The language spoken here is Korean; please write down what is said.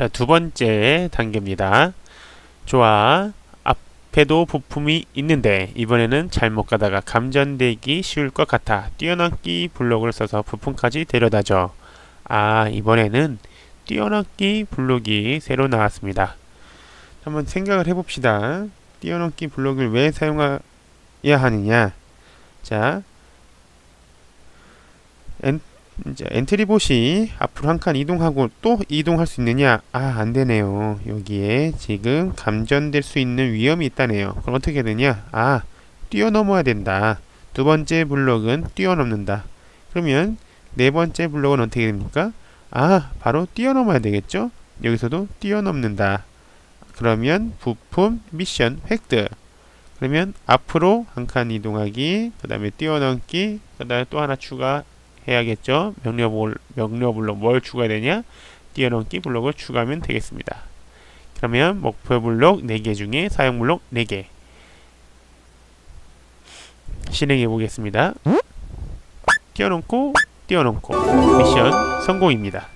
자, 두 번째 단계입니다. 좋아. 앞에도 부품이 있는데 이번에는 잘못 가다가 감전되기 쉬울 것 같아. 뛰어넘기 블록을 써서 부품까지 데려다줘. 아, 이번에는 뛰어넘기 블록이 새로 나왔습니다. 한번 생각을 해봅시다. 뛰어넘기 블록을 왜 사용해야 하느냐? 자, 엔, 이제 엔트리봇이 앞으로 한 칸 이동하고 또 이동할 수 있느냐? 아, 안 되네요. 여기에 지금 감전될 수 있는 위험이 있다네요. 그럼 어떻게 되냐? 아, 뛰어넘어야 된다. 두 번째 블록은 뛰어넘는다. 그러면 네 번째 블록은 어떻게 됩니까? 아, 바로 뛰어넘어야 되겠죠? 여기서도 뛰어넘는다. 그러면 부품 미션 획득. 그러면 앞으로 한 칸 이동하기, 그 다음에 뛰어넘기, 그 다음에 또 하나 추가 해야겠죠? 명령, 볼- 명령 블록 뭘 추가해야 되냐? 뛰어넘기 블록을 추가하면 되겠습니다. 그러면 목표 블록 4개 중에 사용 블록 4개. 실행해 보겠습니다. 뛰어넘고, 뛰어넘고. 미션 성공입니다.